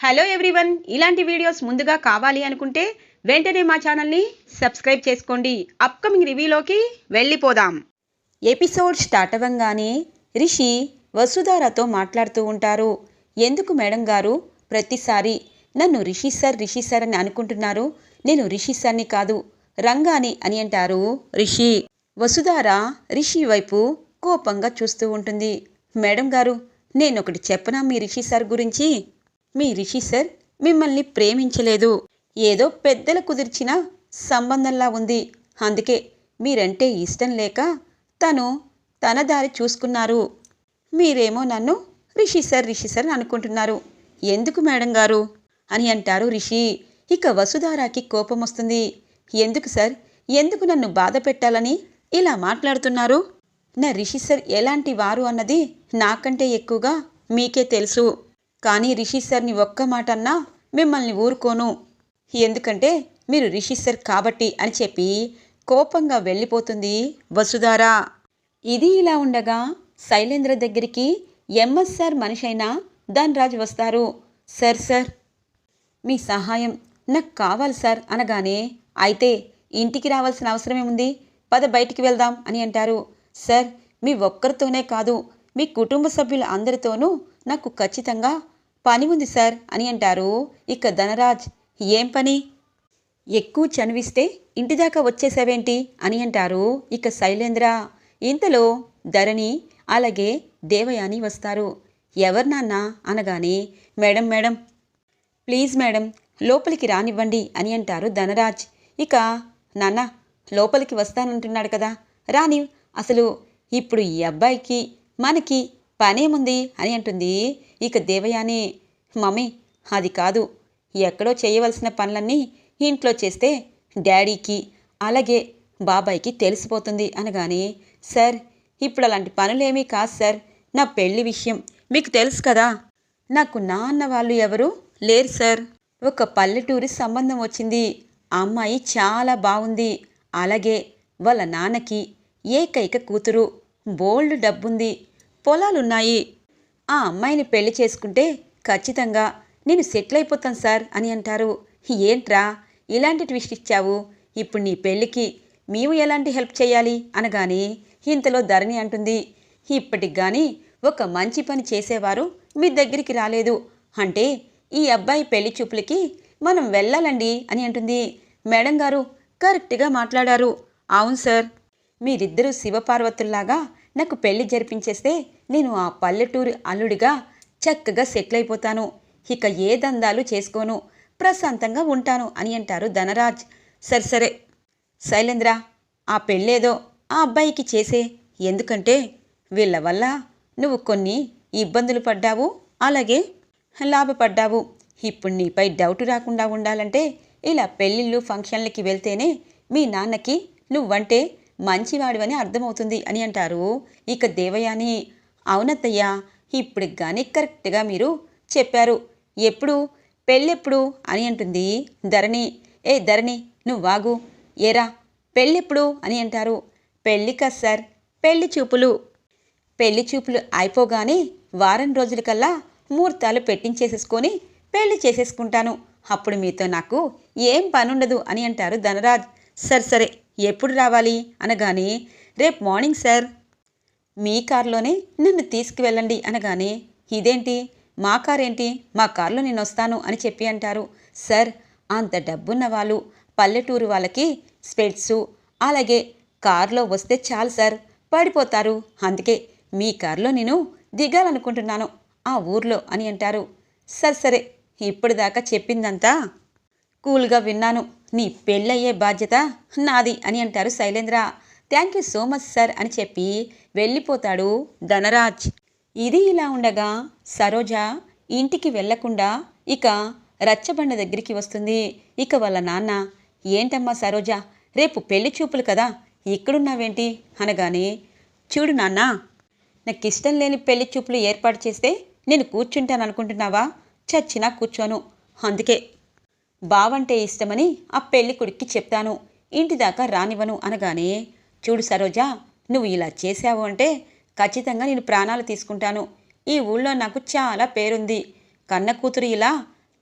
Hello everyone ఇలాంటి videos ముందుగా కావాలి అనుకుంటే వెంటనే మా ఛానల్ని సబ్స్క్రైబ్ చేసుకోండి. అప్కమింగ్ రివ్యూలోకి వెళ్ళిపోదాం. ఎపిసోడ్ స్టార్ట్ అవ్వంగానే రిషి వసుధారతో మాట్లాడుతూ ఉంటారు. ఎందుకు మేడం గారు? ప్రతిసారి నన్ను రిషి సార్ రిషి సార్ అని అనుకుంటున్నారు. నేను రిషి సార్ని కాదు రంగాని అని అంటారు రిషి. వసుధార రిషి వైపు కోపంగా చూస్తూ ఉంటుంది. మేడం గారు నేను ఒకటి చెప్పనా మీ రిషి సార్ గురించి? మీ రిషి సార్ మిమ్మల్ని ప్రేమించలేదు. ఏదో పెద్దలు కుదిర్చిన సంబంధంలా ఉంది. అందుకే మీరంటే ఇష్టం లేక తను తన దారి చూసుకున్నారు. మీరేమో నన్ను రిషి సార్ రిషి సార్ అని అనుకుంటున్నారు. ఎందుకు మేడం గారు? అని అంటారు రిషి. ఇక వసుధారాకి కోపం వస్తుంది. ఎందుకు సార్? ఎందుకు నన్ను బాధ పెట్టాలని ఇలా మాట్లాడుతున్నారు? నా రిషి సార్ ఎలాంటి వారు అన్నది నాకంటే ఎక్కువగా మీకే తెలుసు. కానీ రిషి సార్ని ఒక్క మాట అన్నా మిమ్మల్ని ఊరుకోను. ఎందుకంటే మీరు రిషి సార్ కాబట్టి అని చెప్పి కోపంగా వెళ్ళిపోతుంది వసుధారా. ఇది ఇలా ఉండగా శైలేంద్ర దగ్గరికి ఎంఎస్ సార్ మనిషైన ధన్రాజ్ వస్తారు. సార్ సార్ మీ సహాయం నాకు కావాలి సార్ అనగానే అయితే ఇంటికి రావాల్సిన అవసరమేముంది పద బయటికి వెళ్దాం అని అంటారు. సార్ మీ ఒక్కరితోనే కాదు మీ కుటుంబ సభ్యుల అందరితోనూ నాకు ఖచ్చితంగా పని ఉంది సార్ అని అంటారు. ఇక ధనరాజ్ ఏం పని? ఎక్కువ చనివిస్తే ఇంటిదాకా వచ్చేసావేంటి? అని అంటారు. ఇక శైలేంద్ర ఇంతలో ధరణి అలాగే దేవయాని వస్తారు. ఎవరు నాన్న? అనగానే మేడం మేడం ప్లీజ్ మేడం లోపలికి రానివ్వండి అని అంటారు ధనరాజ్. ఇక నాన్న లోపలికి వస్తానంటున్నాడు కదా రాని అసలు ఇప్పుడు ఈ అబ్బాయికి మనకి పనేముంది అని అంటుంది. ఇక దేవయాని మమ్మీ అది కాదు. ఎక్కడో చేయవలసిన పనులన్నీ ఇంట్లో చేస్తే డాడీకి అలాగే బాబాయ్కి తెలిసిపోతుంది అనగానే సార్ ఇప్పుడు అలాంటి పనులేమీ కాదు సార్. నా పెళ్ళి విషయం మీకు తెలుసు కదా. నాకు నాన్న వాళ్ళు ఎవరు లేరు సార్. ఒక పల్లెటూరి సంబంధం వచ్చింది. అమ్మాయి చాలా బాగుంది. అలాగే వాళ్ళ నాన్నకి ఏకైక కూతురు. బోల్డ్ డబ్బుంది. పొలాలున్నాయి. ఆ అమ్మాయిని పెళ్ళి చేసుకుంటే ఖచ్చితంగా నేను సెటిల్ అయిపోతాను సార్ అని అంటారు. ఏంట్రా? ఇలాంటి ట్విస్ట్ ఇచ్చావు. ఇప్పుడు నీ పెళ్ళికి మేము ఎలాంటి హెల్ప్ చేయాలి? అనగానే ఇంతలో ధరణి అంటుంది. ఇప్పటికి కానీ ఒక మంచి పని చేసేవారు మీ దగ్గరికి రాలేదు. అంటే ఈ అబ్బాయి పెళ్ళి చూపులకి మనం వెళ్ళాలండి అని అంటుంది. మేడం గారు కరెక్ట్గా మాట్లాడారు. అవును సార్. మీరిద్దరూ శివపార్వతుల్లాగా నాకు పెళ్ళి జరిపించేస్తే నేను ఆ పల్లెటూరి అల్లుడిగా చక్కగా సెటిల్ అయిపోతాను ఇక ఏ దందాలు చేసుకోను. ప్రశాంతంగా ఉంటాను అని అంటారు ధనరాజ్. సరే సరే. శైలేంద్ర ఆ పెళ్ళేదో ఆ అబ్బాయికి చేసే. ఎందుకంటే వీళ్ళ వల్ల నువ్వు కొన్ని ఇబ్బందులు పడ్డావు అలాగే లాభపడ్డావు. ఇప్పుడు నీపై డౌట్ రాకుండా ఉండాలంటే ఇలా పెళ్ళిళ్ళు ఫంక్షన్లకి వెళ్తేనే మీ నాన్నకి నువ్వంటే మంచివాడివని అర్థమవుతుంది అని అంటారు. ఇక దేవయాని అవునత్తయ్యా ఇప్పుడు కానీ కరెక్ట్గా మీరు చెప్పారు. ఎప్పుడు? పెళ్ళెప్పుడు? అని అంటుంది ధరణి. ఏ ధరణి నువ్వు వాగు ఏరా పెళ్ళెప్పుడు? అని అంటారు. పెళ్ళి కదా సార్ పెళ్ళి చూపులు. పెళ్ళి చూపులు అయిపోగానే వారం రోజులకల్లా ముహూర్తాలు పెట్టించేసేసుకొని పెళ్ళి చేసేసుకుంటాను. అప్పుడు మీతో నాకు ఏం పనుండదు అని అంటారు ధనరాజ్. సరే సరే. ఎప్పుడు రావాలి? అనగానే రేపు మార్నింగ్ సార్. మీ కారులోనే నన్ను తీసుకువెళ్ళండి. అనగానే ఇదేంటి? మా కార్ ఏంటి మా కారులో నేను వస్తాను అని చెప్పి అంటారు. సార్ అంత డబ్బున్న వాళ్ళు పల్లెటూరు వాళ్ళకి స్పెట్సు అలాగే కారులో వస్తే చాలు సార్ పడిపోతారు. అందుకే మీ కారులో నేను దిగాలనుకుంటున్నాను ఆ ఊర్లో అని అంటారు. సరే సరే ఇప్పటిదాకా చెప్పిందంతా కూల్గా విన్నాను. నీ పెళ్ళయ్యే బాధ్యత నాది అని అంటారు Shailendra. Thank you so much sir అని చెప్పి వెళ్ళిపోతాడు ధనరాజ్. ఇది ఇలా ఉండగా సరోజ ఇంటికి వెళ్ళకుండా ఇక రచ్చబండ దగ్గరికి వస్తుంది. ఇక వాళ్ళ నాన్న ఏంటమ్మా సరోజ రేపు పెళ్ళి చూపులు కదా ఇక్కడున్నావేంటి? అనగానే చూడు నాన్న నాకు ఇష్టం లేని పెళ్ళి చూపులు ఏర్పాటు చేస్తే నేను కూర్చుంటాను అనుకుంటున్నావా? చచ్చినా కూర్చోను. అందుకే బావంటే ఇష్టమని ఆ పెళ్ళి కొడుక్కి చెప్తాను. ఇంటి దాకా రానివ్వను అనగానే చూడు సరోజా నువ్వు ఇలా చేశావు అంటే ఖచ్చితంగా నేను ప్రాణాలు తీసుకుంటాను. ఈ ఊళ్ళో నాకు చాలా పేరుంది. కన్న కూతురు ఇలా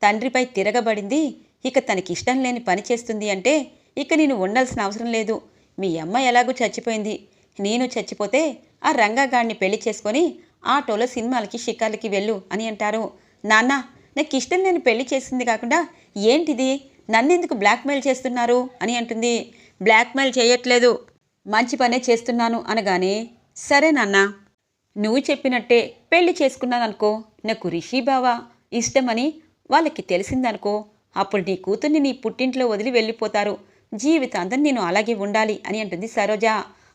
తండ్రిపై తిరగబడింది. ఇక తనకిష్టం లేని పని చేస్తుంది అంటే ఇక నేను ఉండాల్సిన అవసరం లేదు. మీ అమ్మ ఎలాగూ చచ్చిపోయింది. నేను చచ్చిపోతే ఆ రంగాగాడిని పెళ్ళి చేసుకొని ఆటోలో సినిమాలకి షికార్లకి వెళ్ళు అని అంటారు. నాన్న నాకు ఇష్టం లేని పెళ్ళి చేసింది కాకుండా ఏంటిది? నన్నెందుకు బ్లాక్మెయిల్ చేస్తున్నారు? అని అంటుంది. బ్లాక్మెయిల్ చేయట్లేదు. మంచి పనే చేస్తున్నాను అనగానే సరే నాన్న నువ్వు చెప్పినట్టే పెళ్ళి చేసుకున్నాననుకో నాకు రిషి బావ ఇష్టమని వాళ్ళకి తెలిసిందనుకో అప్పుడు నీ కూతుర్ని నీ పుట్టింట్లో వదిలి వెళ్ళిపోతారు. జీవితాంతం నేను అలాగే ఉండాలి అని అంటుంది సరోజ.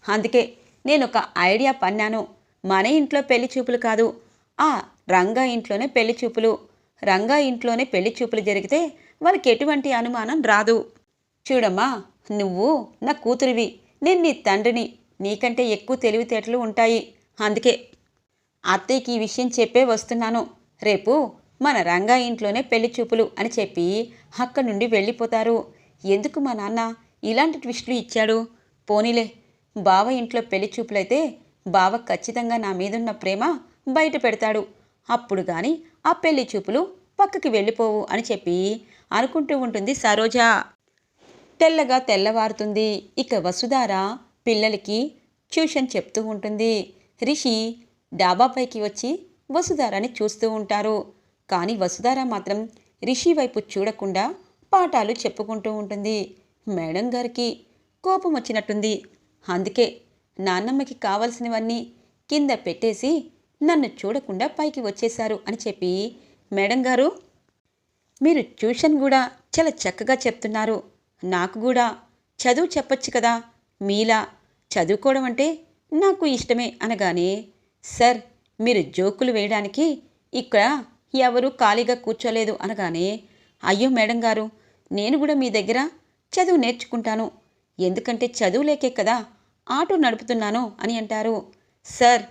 అందుకే నేను ఒక ఐడియా పన్నాను. మన ఇంట్లో పెళ్ళి చూపులు కాదు. ఆ రంగా ఇంట్లోనే పెళ్ళి చూపులు. రంగా ఇంట్లోనే పెళ్ళి చూపులు జరిగితే వాళ్ళకి ఎటువంటి అనుమానం రాదు. చూడమ్మా నువ్వు నా కూతురివి. నేను నీ తండ్రిని. నీకంటే ఎక్కువ తెలివితేటలు ఉంటాయి. అందుకే అత్తయ్యకి ఈ విషయం చెప్పే వస్తున్నాను. రేపు మన రంగా ఇంట్లోనే పెళ్ళి చూపులు అని చెప్పి అక్కడి నుండి వెళ్ళిపోతారు. ఎందుకు మా నాన్న ఇలాంటి ట్విస్టులు ఇచ్చాడు? పోనీలే బావ ఇంట్లో పెళ్ళి చూపులైతే బావ ఖచ్చితంగా నా మీదున్న ప్రేమ బయట పెడతాడు. అప్పుడు కానీ ఆ పెళ్ళి చూపులు పక్కకి వెళ్ళిపోవు అని చెప్పి అనుకుంటూ ఉంటుంది సరోజ. తెల్లగా తెల్లవారుతుంది. ఇక వసుధార పిల్లలకి ట్యూషన్ చెప్తూ ఉంటుంది. రిషి డాబాపైకి వచ్చి వసుధారని చూస్తూ ఉంటారు. కానీ వసుధార మాత్రం రిషి వైపు చూడకుండా పాఠాలు చెప్పుకుంటూ ఉంటుంది. మేడం గారికి కోపం వచ్చినట్టుంది. అందుకే నాన్నమ్మకి కావలసినవన్నీ కింద పెట్టేసి నన్ను చూడకుండా పైకి వచ్చేశారు అని చెప్పి మేడం గారు మీరు ట్యూషన్ కూడా చాలా చక్కగా చెప్తున్నారు. నాకు కూడా చదువు చెప్పొచ్చు కదా మీలా చదువుకోవడం అంటే నాకు ఇష్టమే అనగానే సార్ మీరు జోకులు వేయడానికి ఇక్కడ ఎవరు ఖాళీగా కూర్చోలేదు అనగానే అయ్యో మేడం గారు నేను కూడా మీ దగ్గర చదువు నేర్చుకుంటాను. ఎందుకంటే చదువు లేకే కదా ఆటో నడుపుతున్నాను అని అంటారు. సార్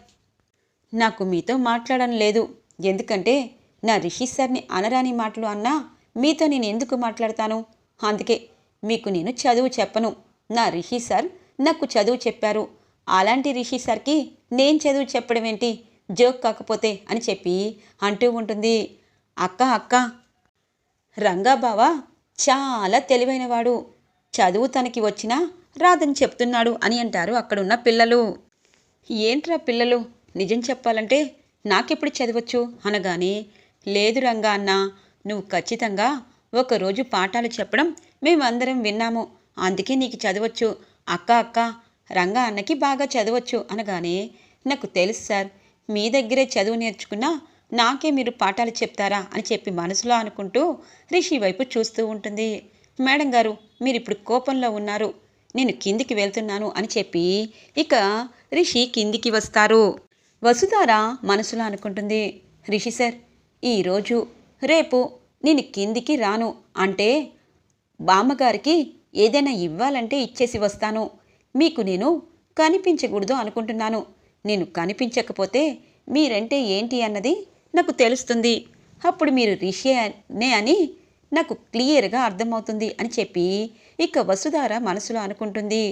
నాకు మీతో మాట్లాడడం లేదు. ఎందుకంటే నా రిషి సార్ని అనరాని మాటలు అన్నా మీతో నేను ఎందుకు మాట్లాడతాను? అందుకే మీకు నేను చదువు చెప్పను. నా రిషి సార్ నాకు చదువు చెప్పారు. అలాంటి రిషి సార్కి నేను చదువు చెప్పడం ఏంటి? జోక్ కాకపోతే అని చెప్పి అంటూ ఉంటుంది. అక్క అక్క. రంగాబావ చాలా తెలివైనవాడు. చదువు తనకి వచ్చినా రాదని చెప్తున్నాడు అని అంటారు అక్కడున్న పిల్లలు. ఏంట్రా పిల్లలు? నిజం చెప్పాలంటే నాకెప్పుడు చదవచ్చు? అనగానే లేదు రంగా అన్న నువ్వు ఖచ్చితంగా ఒకరోజు పాఠాలు చెప్పడం మేమందరం విన్నాము. అందుకే నీకు చదవచ్చు. అక్క అక్క రంగా అన్నకి బాగా చదవచ్చు అనగానే నాకు తెలుసు సార్ మీ దగ్గరే చదువు నేర్చుకున్నా నాకే మీరు పాఠాలు చెప్తారా అని చెప్పి మనసులో అనుకుంటూ రిషి వైపు చూస్తూ ఉంటుంది. మేడం గారు మీరు ఇప్పుడు కోపంలో ఉన్నారు. నేను కిందికి వెళ్తున్నాను అని చెప్పి ఇక రిషి కిందికి వస్తారు. వసుధార మనసులో అనుకుంటుంది రిషి సార్ ఈరోజు రేపు నేను కిందికి రాను అంటే బామ్మగారికి ఏదైనా ఇవ్వాలంటే ఇచ్చేసి వస్తాను. మీకు నేను కనిపించకూడదు అనుకుంటున్నాను. నేను కనిపించకపోతే మీరంటే ఏంటి అన్నది నాకు తెలుస్తుంది. అప్పుడు మీరు రిషియనే అని నాకు క్లియర్గా అర్థమవుతుంది అని చెప్పి ఇక వసుధార మనసులో అనుకుంటుంది.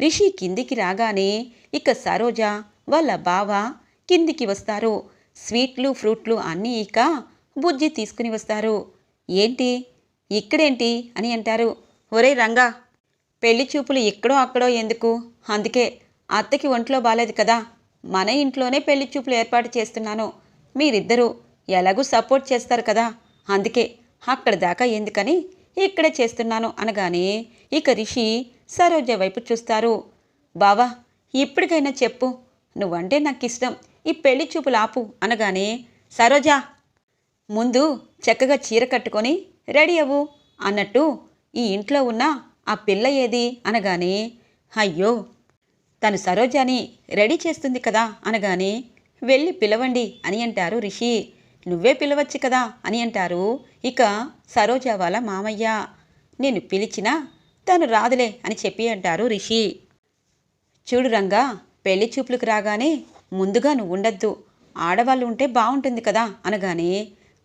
రిషి కిందికి రాగానే ఇక సరోజ వాళ్ళ బావ కిందికి వస్తారు. స్వీట్లు ఫ్రూట్లు అన్నీ ఇక బుజ్జి తీసుకుని వస్తారు. ఏంటి? ఇక్కడేంటి? అని అంటారు. ఒరే రంగా పెళ్ళి చూపులు ఎక్కడో అక్కడో ఎందుకు? అందుకే అత్తకి ఒంట్లో బాలేదు కదా. మన ఇంట్లోనే పెళ్ళి చూపులు ఏర్పాటు చేస్తున్నాను. మీరిద్దరూ ఎలాగూ సపోర్ట్ చేస్తారు కదా. అందుకే అక్కడ దాకా ఎందుకని ఇక్కడే చేస్తున్నాను అనగానే ఇక రిషి సరోజ వైపు చూస్తారు. బావా ఇప్పటికైనా చెప్పు. నువ్వంటే నాకు ఇష్టం ఈ పెళ్ళి చూపులు ఆపు అనగానే సరోజా ముందు చక్కగా చీర కట్టుకొని రెడీ అవ్వు అన్నట్టు ఈ ఇంట్లో ఉన్న ఆ పిల్ల ఏది అనగానే అయ్యో తను సరోజాని రెడీ చేస్తుంది కదా అనగానే వెళ్ళి పిలవండి అని అంటారు రిషి. నువ్వే పిలవచ్చు కదా అని అంటారు ఇక సరోజ వాళ్ళ మామయ్య. నేను పిలిచినా తను రాదులే అని చెప్పి అంటారు రిషి. చూడు రంగా పెళ్ళి చూపులకు రాగానే ముందుగా నువ్వు ఉండద్దు ఆడవాళ్ళు ఉంటే బాగుంటుంది కదా అనగానే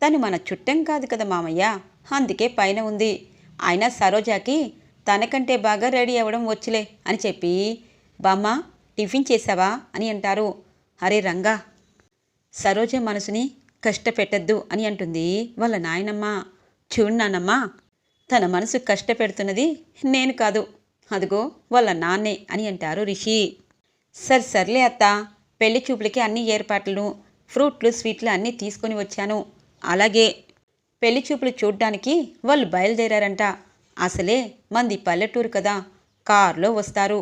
తను మన చుట్టం కాదు కదా మామయ్య. అందుకే పైన ఉంది. అయినా సరోజాకి తనకంటే బాగా రెడీ అవ్వడం వచ్చులే అని చెప్పి బామ్మ టిఫిన్ చేసావా అని అంటారు. అరే రంగా సరోజ మనసుని కష్టపెట్టద్దు అని అంటుంది వాళ్ళ నాయనమ్మ. చూడు నాన్నమ్మా తన మనసు కష్టపెడుతున్నది నేను కాదు. అదిగో వాళ్ళ నాన్నే అని అంటారు రిషి. సరే సర్లే అత్త. పెళ్ళి చూపులకి అన్ని ఏర్పాట్లు ఫ్రూట్లు స్వీట్లు అన్నీ తీసుకొని వచ్చాను. అలాగే పెళ్ళి చూపులు చూడ్డానికి వాళ్ళు బయలుదేరారంట. అసలే మంది పల్లెటూరు కదా. కారులో వస్తారు.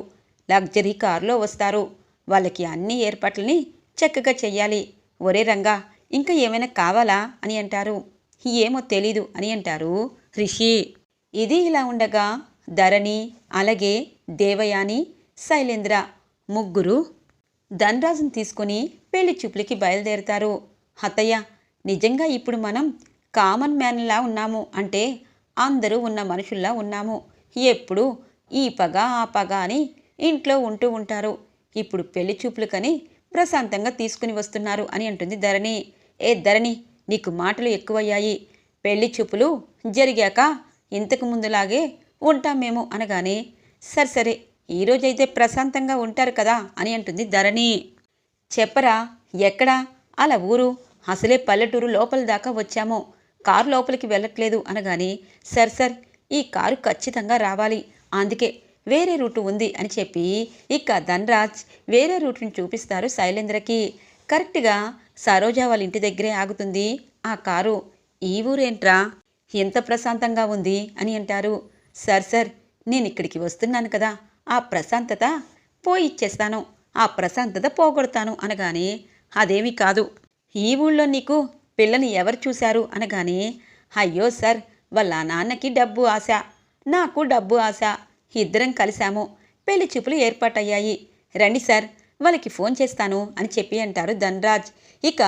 లగ్జరీ కారులో వస్తారు. వాళ్ళకి అన్ని ఏర్పాట్లని చక్కగా చెయ్యాలి. ఒరే రంగా ఇంకా ఏమైనా కావాలా అని అంటారు. ఏమో తెలీదు అని అంటారు రిషి. ఇది ఇలా ఉండగా ధరణి అలాగే దేవయాని శైలేంద్ర ముగ్గురు ధనరాజును తీసుకుని పెళ్ళి చూపులకి బయలుదేరుతారు. హతయ్య నిజంగా ఇప్పుడు మనం కామన్ మ్యాన్లా ఉన్నాము అంటే అందరూ ఉన్న మనుషుల్లా ఉన్నాము. ఎప్పుడు ఈ పగ ఆ పగ అని ఇంట్లో ఉంటూ ఉంటారు. ఇప్పుడు పెళ్ళి చూపులకని ప్రశాంతంగా తీసుకుని వస్తున్నారు అని అంటుంది ధరణి. ఏ ధరణి నీకు మాటలు ఎక్కువయ్యాయి. పెళ్ళి చూపులు జరిగాక ఇంతకు ముందులాగే ఉంటాం మేము అనగానే సరే సరే ఈరోజైతే ప్రశాంతంగా ఉంటారు కదా అని అంటుంది ధరణి. చెప్పరా ఎక్కడా? అలా ఊరు. అసలే పల్లెటూరు లోపల దాకా వచ్చాము. కారు లోపలికి వెళ్ళట్లేదు అనగాని సర్ సర్ ఈ కారు ఖచ్చితంగా రావాలి. అందుకే వేరే రూటు ఉంది అని చెప్పి ఇక ధనరాజ్ వేరే రూట్ని చూపిస్తారు శైలేంద్రకి. కరెక్ట్గా సరోజా వాళ్ళ ఇంటి దగ్గరే ఆగుతుంది ఆ కారు. ఈ ఊరేంట్రా? ఎంత ప్రశాంతంగా ఉంది అని అంటారు. సార్ సార్ నేను ఇక్కడికి వస్తున్నాను కదా. ఆ ప్రశాంతత పోయిచ్చేస్తాను. ఆ ప్రశాంతత పోగొడతాను అనగానే అదేమీ కాదు. ఈ ఊళ్ళో నీకు పిల్లని ఎవరు చూశారు? అనగానే అయ్యో సార్ వాళ్ళ నాన్నకి డబ్బు ఆశ. నాకు డబ్బు ఆశ. ఇద్దరం కలిశాము. పెళ్ళి చూపులు ఏర్పాటయ్యాయి. రండి సార్ వాళ్ళకి ఫోన్ చేస్తాను అని చెప్పి అంటారు ధనరాజ్. ఇక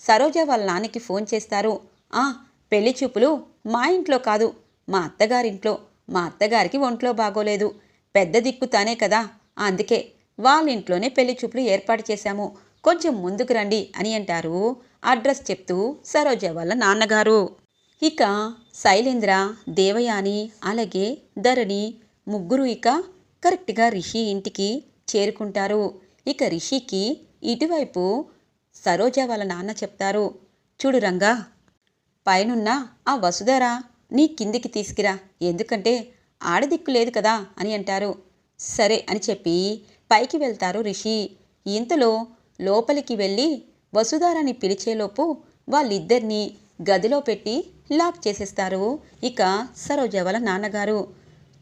సరోజ వాళ్ళ నాన్నకి ఫోన్ చేస్తారు. ఆ పెళ్ళి చూపులు మా ఇంట్లో కాదు. మా అత్తగారింట్లో. మా అత్తగారికి ఒంట్లో బాగోలేదు. పెద్ద దిక్కు తానే కదా? అందుకే వాళ్ళ ఇంట్లోనే పెళ్ళి చూపులు ఏర్పాటు చేశాము. కొంచెం ముందుకు రండి అని అంటారు. అడ్రస్ చెప్తూ సరోజ వాళ్ళ నాన్నగారు. ఇక శైలేంద్ర దేవయాని అలాగే ధరణి ముగ్గురు ఇక కరెక్ట్గా రిషి ఇంటికి చేరుకుంటారు. ఇక రిషికి ఇటువైపు సరోజ వాళ్ళ నాన్న చెప్తారు. చూడు రంగా పైనున్న ఆ వసుధర నీ కిందికి తీసుకురా. ఎందుకంటే ఆడదిక్కు లేదు కదా అని అంటారు. సరే అని చెప్పి పైకి వెళ్తారు రిషి. ఇంతలో లోపలికి వెళ్ళి వసుధారాని పిలిచేలోపు వాళ్ళిద్దరినీ గదిలో పెట్టి లాక్ చేసేస్తారు ఇక సరోజ వాళ్ళ నాన్నగారు.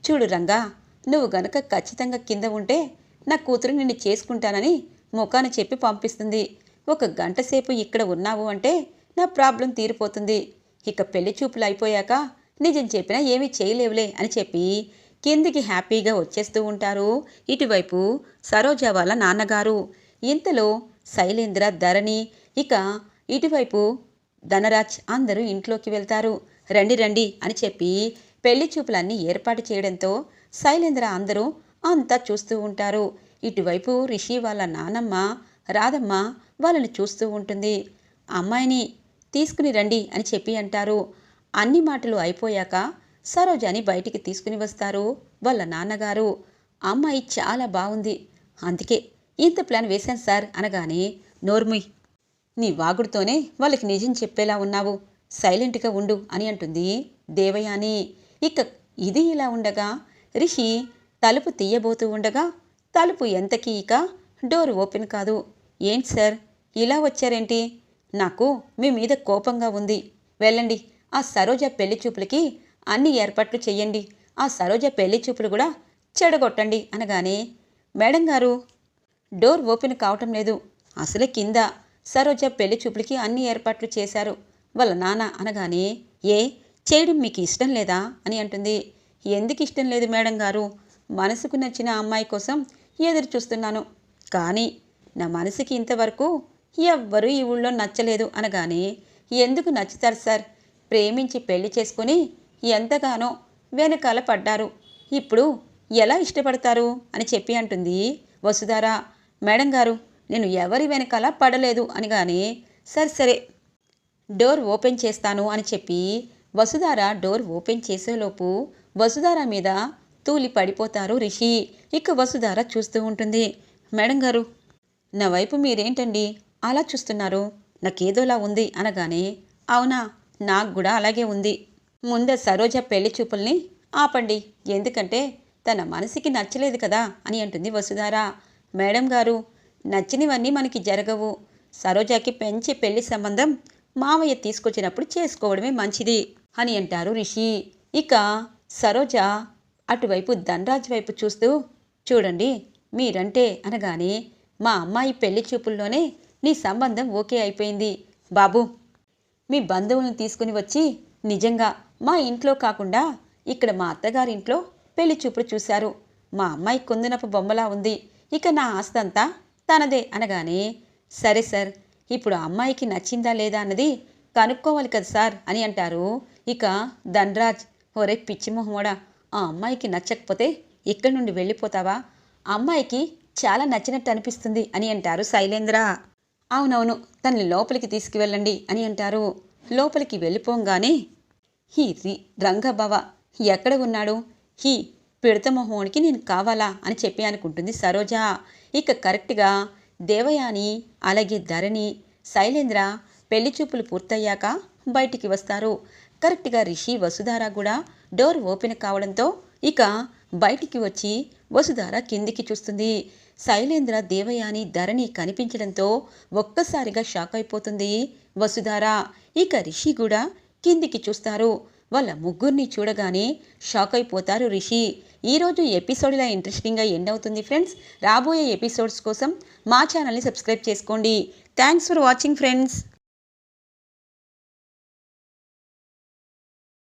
చూడు రంగా నువ్వు గనక ఖచ్చితంగా కింద ఉంటే నా కూతురు నిన్ను చేసుకుంటానని ముఖాన చెప్పి పంపిస్తుంది. ఒక గంట సేపు ఇక్కడ ఉన్నావు అంటే నా ప్రాబ్లం తీరిపోతుంది. ఇక పెళ్ళి చూపులు అయిపోయాక నిజం చెప్పినా ఏమీ చేయలేవులే అని చెప్పి కిందికి హ్యాపీగా వచ్చేస్తూ ఉంటారు. ఇటువైపు సరోజ వాళ్ళ నాన్నగారు. ఇంతలో శైలేంద్ర ధరణి ఇక ఇటువైపు ధనరాజ్ అందరూ ఇంట్లోకి వెళ్తారు. రండి రండి అని చెప్పి పెళ్ళి చూపులన్నీ ఏర్పాటు చేయడంతో శైలేంద్ర అందరూ అంతా చూస్తూ ఉంటారు. ఇటువైపు రిషి వాళ్ళ నానమ్మ రాధమ్మ వాళ్ళని చూస్తూ ఉంటుంది. అమ్మాయిని తీసుకుని రండి అని చెప్పి అంటారు. అన్ని మాటలు అయిపోయాక సరోజాని బయటికి తీసుకుని వస్తారు వాళ్ళ నాన్నగారు. అమ్మాయి చాలా బాగుంది. అందుకే ఇంత ప్లాన్ వేశాను సార్ అనగానే నోర్ముయ్ నీ వాగుడుతోనే వాళ్ళకి నిజం చెప్పేలా ఉన్నావు. సైలెంట్గా ఉండు అని అంటుంది దేవయాని. ఇక ఇది ఇలా ఉండగా రిషి తలుపు తీయబోతూ ఉండగా తలుపు ఎంతకీ ఇక డోర్ ఓపెన్ కాదు. ఏంటి సార్? ఇలా వచ్చారేంటి? నాకు మీ మీద కోపంగా ఉంది. వెళ్ళండి. ఆ సరోజ పెళ్ళి చూపులకి అన్ని ఏర్పాట్లు చెయ్యండి. ఆ సరోజ పెళ్ళి చూపులు కూడా చెడగొట్టండి అనగానే మేడం గారు డోర్ ఓపెన్ కావటం లేదు. అసలే కింద సరోజ పెళ్ళి చూపులకి అన్ని ఏర్పాట్లు చేశారు వాళ్ళ నాన్న అనగానే ఏ చేయడం మీకు ఇష్టం లేదా? అని అంటుంది. ఎందుకు ఇష్టం లేదు మేడం గారు. మనసుకు నచ్చిన అమ్మాయి కోసం ఎదురు చూస్తున్నాను. కానీ నా మనసుకి ఇంతవరకు ఎవ్వరూ ఈ ఊళ్ళో నచ్చలేదు అనగానే ఎందుకు నచ్చుతారు సార్? ప్రేమించి పెళ్ళి చేసుకుని ఎంతగానో వెనకాల పడ్డారు. ఇప్పుడు ఎలా ఇష్టపడతారు? అని చెప్పి అంటుంది. వసుధార మేడం గారు నేను ఎవరి వెనకాల పడలేదు అనగానే సరే సరే డోర్ ఓపెన్ చేస్తాను అని చెప్పి వసుధార డోర్ ఓపెన్ చేసేలోపు వసుధార మీద తూలి పడిపోతారు రిషి. ఇక వసుధార చూస్తూ ఉంటుంది. మేడం గారు నా వైపు మీరేంటండి? అలా చూస్తున్నారు. నాకేదోలా ఉంది అనగానే అవునా? నాకు కూడా అలాగే ఉంది. ముందే సరోజ పెళ్ళి చూపుల్ని ఆపండి. ఎందుకంటే తన మనసుకి నచ్చలేదు కదా అని అంటుంది వసుధార. మేడం గారు నచ్చినవన్నీ మనకి జరగవు. సరోజాకి పెంచి పెళ్ళి సంబంధం మావయ్య తీసుకొచ్చినప్పుడు చేసుకోవడమే మంచిది అని అంటారు రిషి. ఇక సరోజ అటువైపు ధనరాజ్ వైపు చూస్తూ చూడండి మీరంటే అనగానే మా అమ్మాయి పెళ్ళి చూపుల్లోనే నీ సంబంధం ఓకే అయిపోయింది. బాబు మీ బంధువులను తీసుకుని వచ్చి నిజంగా మా ఇంట్లో కాకుండా ఇక్కడ మా అత్తగారింట్లో పెళ్ళి చూపులు చూశారు. మా అమ్మాయి కుందనపు బొమ్మలా ఉంది. ఇక నా ఆస్తంతా తనదే అనగానే సరే సార్ ఇప్పుడు అమ్మాయికి నచ్చిందా లేదా అన్నది కనుక్కోవాలి కదా సార్ అని అంటారు. ఇక ధనరాజ్ ఒరే పిచ్చిమొహమోడా ఆ అమ్మాయికి నచ్చకపోతే ఇక్కడి నుండి వెళ్ళిపోతావా? అమ్మాయికి చాలా నచ్చినట్టు అనిపిస్తుంది అని అంటారు శైలేంద్ర. అవునవును తనని లోపలికి తీసుకువెళ్ళండి అని అంటారు. లోపలికి వెళ్ళిపోగానే హీ రి రంగబావ ఎక్కడ ఉన్నాడు? హీ పిడతమోహోనికి నేను కావాలా? అని చెప్పి అనుకుంటుంది సరోజ. ఇక కరెక్ట్గా దేవయాని అలాగే ధరణి శైలేంద్ర పెళ్ళి చూపులు పూర్తయ్యాక బయటికి వస్తారు. కరెక్ట్గా రిషి వసుధార కూడా డోర్ ఓపెన్ కావడంతో ఇక బయటికి వచ్చి వసుధార కిందికి చూస్తుంది. శైలేంద్ర దేవయాని ధరణి కనిపించడంతో ఒక్కసారిగా షాక్ అయిపోతుంది వసుధార. ఇక రిషి కూడా కిందికి చూస్తారు. వాళ్ళ ముగ్గురిని చూడగానే షాక్ అయిపోతారు రిషి. ఈరోజు ఎపిసోడ్ ఇలా ఇంట్రెస్టింగ్గా ఎండ్ అవుతుంది ఫ్రెండ్స్. రాబోయే ఎపిసోడ్స్ కోసం మా ఛానల్ని సబ్స్క్రైబ్ చేసుకోండి. Thanks for watching friends.